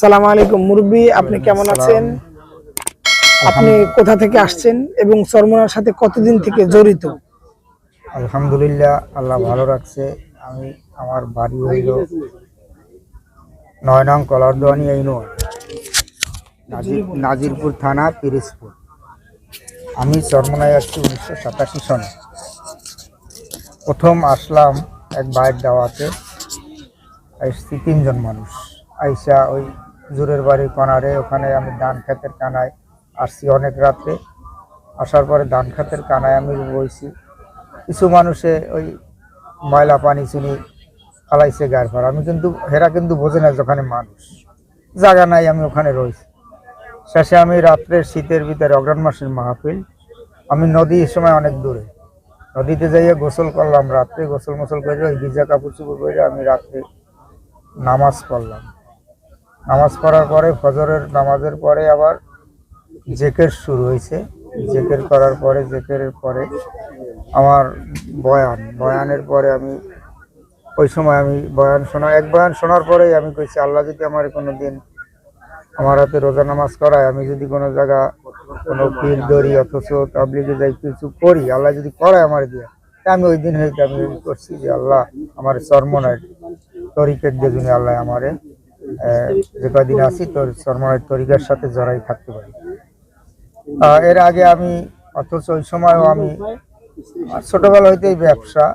সালাম আলাইকুম মুরব্বী আপনি কেমন আছেন? আপনি কোথা থেকে আসছেন এবং চরমনার সাথে কতদিন থেকে জড়িত? আলহামদুলিল্লাহ আল্লাহ ভালো রাখছে। আমি আমার বাড়ি হইল নয় নং কলারদোয়ানি ইউনিয়ন নাজির নাজিরপুর থানা পিরিজপুর। আমি চরমনায় আসছি উনিশশো সাতাশি সনে। প্রথম আসলাম এক বাইর দাওয়াতে। আসছি তিনজন মানুষ। আইসা ওই জোরের বাড়ির কনারে, ওখানে আমি ধান খেতের কানায় আসছি অনেক রাত্রে। আসার পরে ধান খেতের কানায় আমি বইছি। কিছু মানুষে ওই ময়লা পানি চিনি ফালাইছে গায়ের পর। আমি কিন্তু, হেরা কিন্তু বোঝে না যেখানে মানুষ। জায়গা নাই, আমি ওখানে রয়েছি। শেষে আমি রাত্রে শীতের ভিতরে অগ্রাণ মাসের মাহফিল। আমি নদী এই সময় অনেক দূরে। নদীতে যাইয়ে গোসল করলাম, রাত্রে গোসল মোসল করে ওই ভিজা কাপড় চুপড় করে আমি রাত্রে নামাজ পড়লাম। নামাজ পড়ার পরে, ফজরের নামাজের পরে আবার জেকের শুরু হয়েছে। জেকের করার পরে, জেকের পরে আমার বয়ান। বয়ানের পরে আমি, ওই সময় আমি বয়ান শোনা, এক বয়ান শোনার পরেই আমি কইছি, আল্লাহ যদি আমার কোনো দিন আমার হাতে রোজা নামাজ করায়, আমি যদি কোনো জায়গা, কোনো পীর ধরি, অথচ তাবলিগে যাই কিছু করি, আল্লাহ যদি করায় আমার দিয়ে আমি ওই দিন হইতে আমি করছি যে, আল্লাহ আমার চর্মনায় তরিকের জন্য আল্লাহ আমারে যে কদিন আছি তোর চর্মনায় তরিকার সাথে জড়াই থাকতে পারি। এর আগে আমি অথচ ওই সময়ও আমি ছোটবেলা হইতেই ব্যবসা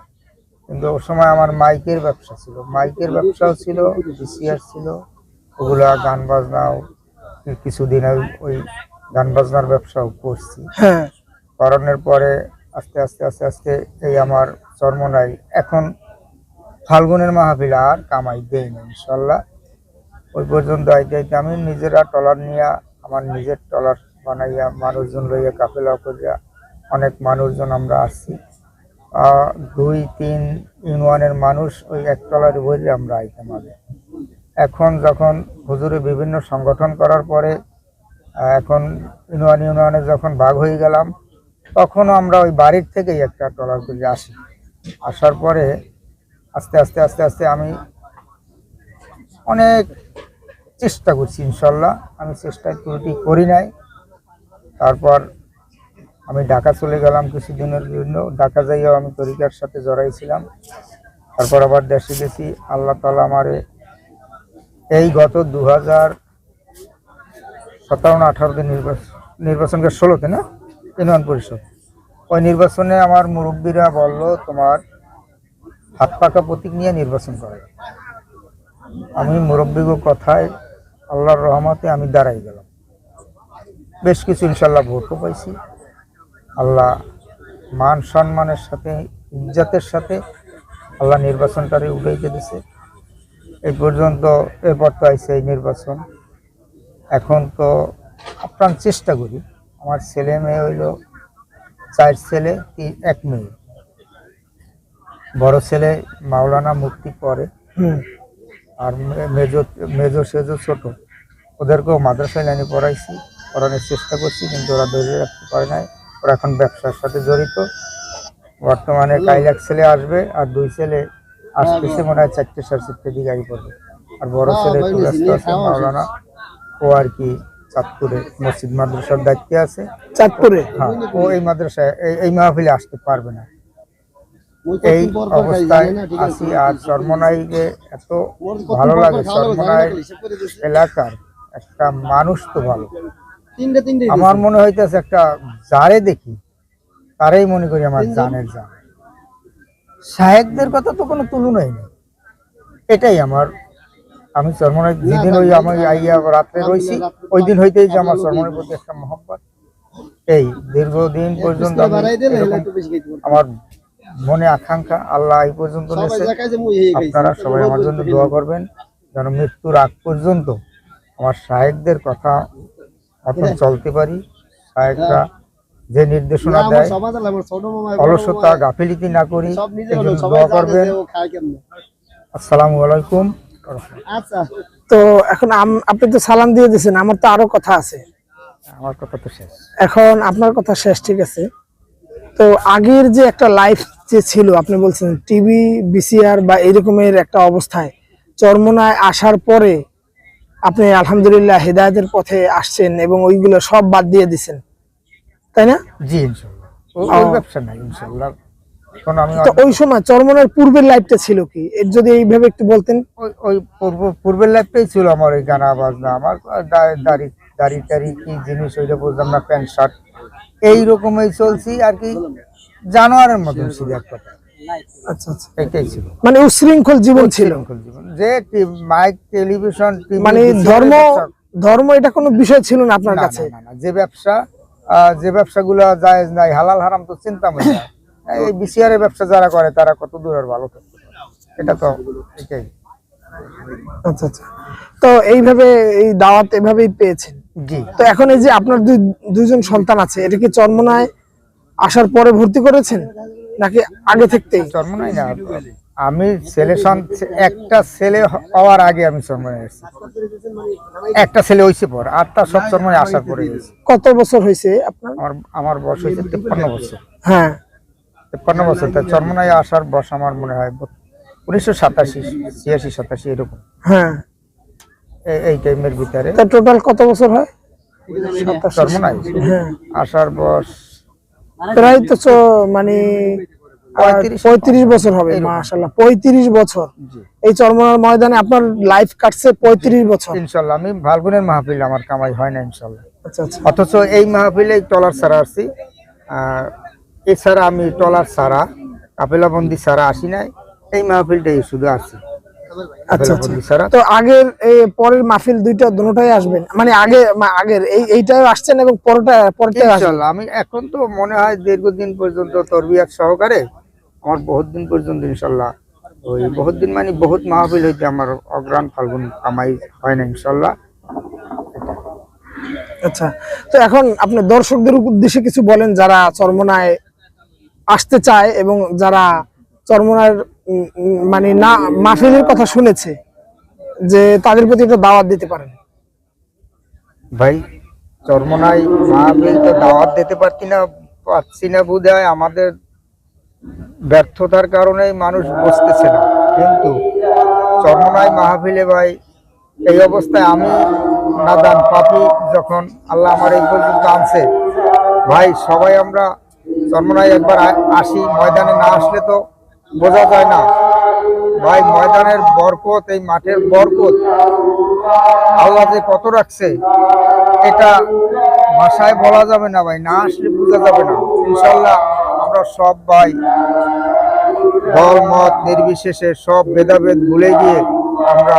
কিন্তু ওই সময় আমার মাইকের ব্যবসা ছিল। মাইকের ব্যবসাও ছিল বিসিআর ছিল ওগুলা গান বাজনাও কিছুদিন ওই- ওই গান বাজনার ব্যবসাও করছি। করণের পরে আস্তে আস্তে আস্তে আস্তে এই আমার চর্মনাই এখন ফাল্গুনের মাহফিল আর কামাই দেই না ইনশাল্লাহ। ওই পর্যন্ত আইতে আইতে আমি নিজেরা টলার নিয়ে, আমার নিজের টলার বানাইয়া, মানুষজন লইয়া, কাফেলা করিয়া অনেক মানুষজন আমরা আসছি। দুই, তিন ইউনিয়নের মানুষ ওই এক টলারে বইলে আমরা আইতাম আগে। এখন যখন হুজুরে বিভিন্ন সংগঠন করার পরে এখন ইউনিয়ন ইউনিয়নে যখন ভাগ হয়ে গেলাম, তখনও আমরা ওই বাড়ির থেকেই একটা ট্রলার করে আসি। আসার পরে আস্তে আস্তে আস্তে আস্তে আমি অনেক চেষ্টা করছি, ইনশাল্লাহ। আমি চেষ্টা ত্রুটি করি নাই। তারপর আমি ঢাকা চলে গেলাম কিছুদিনের জন্য। ঢাকা যাইয়াও আমি তরিকার সাথে জড়াইছিলাম। তারপর আবার দেশে গেছি। আল্লাহ তালা আমারে এই গত দু হাজার সতেরো আঠারোতে নির্বাচন নির্বাচনকে ষোলোতে না? ইউনিয়ন পরিষদ। ওই নির্বাচনে আমার মুরব্বীরা বলল, তোমার হাত পাকা প্রতীক নিয়ে নির্বাচন করা। আমি মুরব্বীগ কথায় আল্লাহর রহমতে আমি দাঁড়াই গেলাম। বেশ কিছু ইনশাল্লাহ ভোটও পাইছি। আল্লাহ মান সম্মানের সাথে, ইজ্জতের সাথে আল্লাহ নির্বাচনটারে উঠাইতে দিছে। এই পর্যন্ত এরপর তো আইসে এই নির্বাচন। এখন তো আপ্রাণ চেষ্টা করি। আমার ছেলে মেয়ে হইল চার ছেলে এক মেয়ে। বড় ছেলে মাওলানা মুক্তি হুম আর মেজো মেজো সেজো ছোট। ওদেরকেও মাদ্রাসায় লাইনে পড়াইছি পড়ানোর চেষ্টা করছি কিন্তু ওরা ধরে রাখতে পারে নাই। ওরা এখন ব্যবসার সাথে জড়িত। বর্তমানে কাইল এক ছেলে আসবে আর দুই ছেলে আসতেছে মনে হয় চারটে সাড়ে চারটে দিকে গাড়ি পড়বে। আর বড় ছেলে একটু ব্যস্ত মাওলানা। ও আর কি চাঁদপুরে মসজিদ মাদ্রাসার দায়িত্বে আছে। চাঁদপুরে? হ্যাঁ ও এই মাদ্রাসায় এই- এই মাহফিলে আসতে পারবে না। এই অবস্থায় আসি আর চর্মনাইকে এত ভালো লাগে চর্মনাই এলাকার একটা মানুষ তো ভালো। আমার মনে হইতেছে একটা যারে দেখি তারাই মনে করি আমার জানের জান সাহেবদের কথা তো কোনো তুলনাই নেই। এটাই আমার আমি চর্মনাই যেদিন ওই আমি আইয়া রাত্রে রয়েছি ওই দিন হইতেই যে আমার চর্মনের প্রতি একটা মহব্বত। এই দীর্ঘদিন পর্যন্ত আমার মনে আকাঙ্ক্ষা আল্লাহ এই পর্যন্ত নেছে আপনারা সবাই আমার জন্য দোয়া করবেন যেন মৃত্যুর আগ পর্যন্ত আমার সাহেবদের কথা মতন চলতে পারি। সাহেবরা যে নির্দেশনা দেয় অলসতা গাফিলিতি না করি দোয়া করবেন। আসসালামু আলাইকুম। আচ্ছা। তো এখন আপনি তো সালাম দিয়ে দিয়েছেন আমার তো আরও কথা আছে। আমার কথা তো শেষ। এখন আপনার কথা শেষ ঠিক আছে। তো আগের যে একটা লাইফ যে ছিল আপনি বলছেন টিভি বিসিআর বা এরকমের একটা অবস্থায় চরমনায় আসার পরে আপনি আলহামদুলিল্লাহ হেদায়তের পথে আসছেন এবং ওইগুলো সব বাদ দিয়ে দিছেন তাই না? জি ইনশাল্লাহ। ওই সময় চরমনের পূর্বের লাইফটা ছিল কি? এর যদি এইভাবে একটু বলতেন। ওই ওই পূর্ব পূর্বের লাইফটাই ছিল আমার ওই গানা বাজনা আমার দাড়ি দাড়ি টাড়ি কি জিনিস ওইটা বুঝলাম না প্যান্ট শার্ট। এইরকমই চলছি আর কি জানোয়ারের মতন ছিল এক কথা আচ্ছা আচ্ছা। এটাই ছিল। মানে জীবন ছিল। জীবন। যে মাইক টেলিভিশন মানে ধর্ম ধর্ম এটা কোনো বিষয় ছিল না আপনার কাছে না, না, না, যে ব্যবসা আহ, যে ব্যবসাগুলো জায়েজ নাই হালাল হারাম তো চিন্তা মনে হয়। এই বিসিআর এর ব্যবসা যারা করে তারা কত দূরের ভালো পারে? এটা তো এটাই। আচ্ছা আচ্ছা। তো এইভাবে এই দাওয়াত এভাবেই পেয়েছেন? তো এখন এই যে আপনার দুই দুইজন সন্তান আছে এটা কি চর্মনায় আসার পরে ভর্তি করেছেন? নাকি আগে থাকতেই জন্ম না আমি ছেলে একটা ছেলে হওয়ার আগে আমি জন্মনে এসেছি একটা ছেলে হয়েছে পর আর তার সব জন্মনে আসার পরে কত বছর হয়েছে আপনার? আমার আমার বয়স হয়েছে তেপ্পান্ন বছর। হ্যাঁ। তেপ্পান্ন বছর তার জন্মনায় আসার বয়স আমার মনে হয় উনিশশো সাতাশি ছিয়াশি সাতাশি এরকম। হ্যাঁ। এই- টাইমের ভিতরে। তা টোটাল কত বছর হয়? জন্মনায় হ্যাঁ। আসার বয়স প্রায় তো মানে পঁয়ত্রিশ। বছর। হবে মাশাল্লাহ পঁয়ত্রিশ বছর। এই চর্মনার ময়দানে আপনার লাইফ কাটছে পঁয়ত্রিশ বছর। ইনশাল্লাহ আমি ফাল্গুনের মাহফিল আমার কামাই হয় না ইনশাল্লাহ আচ্ছা আচ্ছা। অথচ এই মাহফিলে টলার ছাড়া আসছি আর এছাড়া আমি টলার ছাড়া কাপেলাবন্দি ছাড়া আসি নাই। এই মাহফিলটাই শুধু আসছি আচ্ছা আচ্ছা। তো আগের এই পরের মাহফিল দুইটা দুটোটাই আসবেন মানে আগে আগের এই এইটাও আসছেন এবং পরটা পরটাও আসবেন? আমি এখন তো মনে হয় দীর্ঘদিন পর্যন্ত তরবিয়াত সহকারে আমার বহুত দিন পর্যন্ত ইনশাল্লাহ ওই বহুত দিন মানে বহুত মাহফিল হইতে আমার অগ্রাণ ফাল্গুন কামাই হয় না ইনশাল্লাহ। আচ্ছা তো এখন আপনি দর্শকদের উদ্দেশ্যে কিছু বলেন যারা চরমনায় আসতে চায় এবং যারা চরমনার মানে না মাহফিলের কথা শুনেছে যে তাদের প্রতি একটা দাওয়াত দিতে পারেন। ভাই চরমনাই মাহফিল তো দাওয়াত দিতে পারছি না পাচ্ছি না বোধ আমাদের ব্যর্থতার কারণে মানুষ বসতেছে না। কিন্তু চরমনাই মাহফিলে ভাই, এই অবস্থায় আমি নাদান পাপি যখন আল্লাহ আমার এই পর্যন্ত আনছে। ভাই, সবাই আমরা চরমনাই একবার আসি, ময়দানে না আসলে তো বোঝা যায় না। ভাই, ময়দানের বরকত, এই মাঠের বরকত আল্লাহ যে কত রাখছে, এটা ভাষায় বলা যাবে না ভাই, না আসলে বোঝা যাবে না। ইনশাল্লাহ আমরা সব ভাই দল, মত নির্বিশেষে সব ভেদাভেদ ভুলে গিয়ে আমরা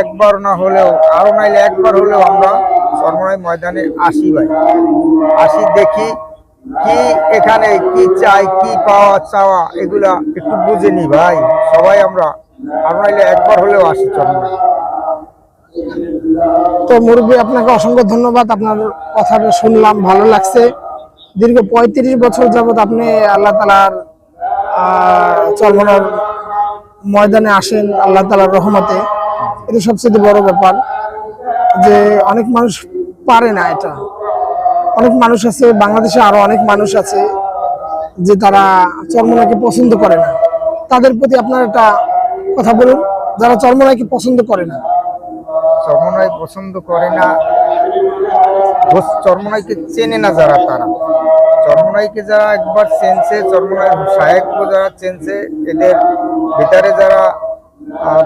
একবার না হলেও, আরও নাইলে একবার হলেও আমরা সর্বনয় ময়দানে আসি ভাই। আসি দেখি কি এখানে, কি চাই, কি পাওয়া, চাওয়া, এগুলা একটু বুঝে নি ভাই, সবাই আমরা নাইলে একবার হলেও আসি চরমনায় তো মুরব্বী, আপনাকে অসংখ্য ধন্যবাদ, আপনার কথাটা শুনলাম, ভালো লাগছে। দীর্ঘ পঁয়ত্রিশ বছর যাবত আপনি আল্লাহ তালার চরমনার ময়দানে আসেন আল্লাহ তালার রহমতে। এটা সবচেয়ে বড় ব্যাপার যে অনেক মানুষ পারে না এটা। অনেক মানুষ আছে, বাংলাদেশে আরও অনেক মানুষ আছে যে তারা চর্মনাকে পছন্দ করে না। তাদের প্রতি আপনার একটা কথা বলুন, যারা চর্মনাকে পছন্দ করে না। চর্মনাই পছন্দ করে না চর্মনাইকে চেনে না যারা তারা। চর্মনাইকে যারা একবার চেনছে চর্মনাইয়ের সাহেব যারা চেনছে, এদের ভিতরে যারা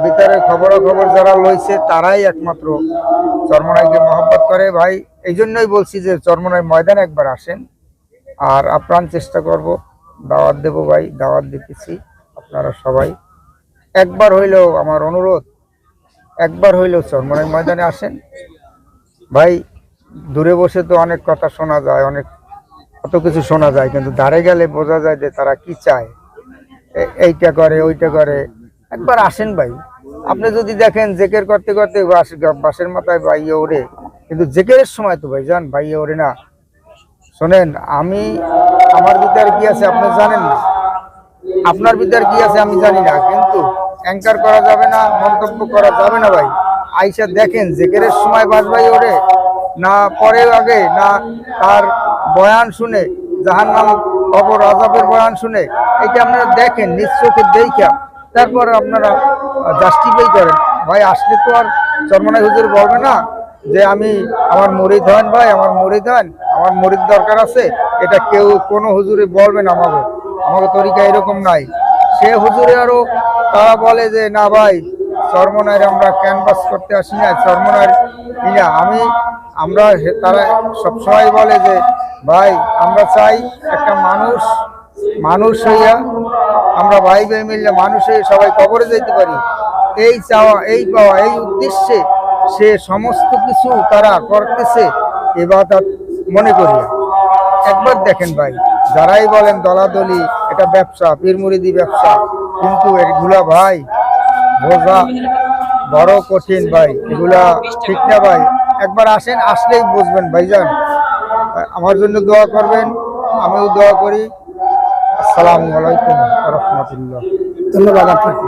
ভিতরে খবরাখবর যারা লইছে, তারাই একমাত্র চর্মনাইকে মহব্বত করে। ভাই এই জন্যই বলছি যে চর্মনাই ময়দানে একবার আসেন। আর আপ্রাণ চেষ্টা করব, দাওয়াত দেব ভাই, দাওয়াত দিতেছি আপনারা সবাই। একবার হইলেও আমার অনুরোধ, একবার হইলেও চরমনাই ময়দানে আসেন। ভাই, দূরে বসে তো অনেক কথা শোনা যায়, অনেক কত কিছু শোনা যায়, কিন্তু ধারে গেলে বোঝা যায় যে তারা কি চায়। এইটা করে, ওইটা করে। একবার আসেন ভাই। আপনি যদি দেখেন জেকের করতে করতে বাস বাসের মাথায় বাইয়ে ওরে কিন্তু জেকের সময় তো ভাই যান, বাইয়ে ওরে না। শোনেন, আমি আমার ভিতরে কি আছে আপনি জানেন? না আপনার ভিতর কি আছে আমি জানি না, কিন্তু অ্যাঙ্কার করা যাবে না, মন্তব্য করা যাবে না ভাই। আইসা দেখেন জেকেরের সময় বাস বাজবাই ওরে না পরে আগে, না তার বয়ান শুনে জাহান নাম খবর আজাবের বয়ান শুনে, এটা আপনারা দেখেন চোখে দেখা তারপর আপনারা জাস্টিফাই করেন। ভাই, আসলে তো আর চরমনাই হুজুর বলবে না যে আমি আমার মরিদ হন ভাই, আমার মরিদ হন, আমার মরিদ দরকার আছে, এটা কেউ কোনো হুজুরে বলবে না আমাকে। আমাকে তরিকা এরকম নাই। সে হুজুরে আরও তারা বলে যে, না ভাই, চরমনায় আমরা ক্যানভাস করতে আসি না চরমনার না। আমি, আমরা তারা সবসময় বলে যে, ভাই, আমরা চাই একটা মানুষ মানুষ হইয়া আমরা ভাই ভাই মিললে মানুষ হয়ে সবাই কবরে যেতে পারি। এই চাওয়া, এই পাওয়া, এই উদ্দেশ্যে সে সমস্ত কিছু তারা করতেছে এবার মনে করি একবার দেখেন ভাই, যারাই বলেন দলাদলি, এটা ব্যবসা, পীরমুরিদি ব্যবসা, কিন্তু এগুলা ভাই বোঝা বড় কঠিন ভাই, এগুলা ঠিক না ভাই। একবার আসেন, আসলেই বুঝবেন ভাইজান। আমার জন্য দোয়া করবেন, আমিও দোয়া করি। আসসালামু আলাইকুম রহমতুল্লাহ। ধন্যবাদ আপনাকে।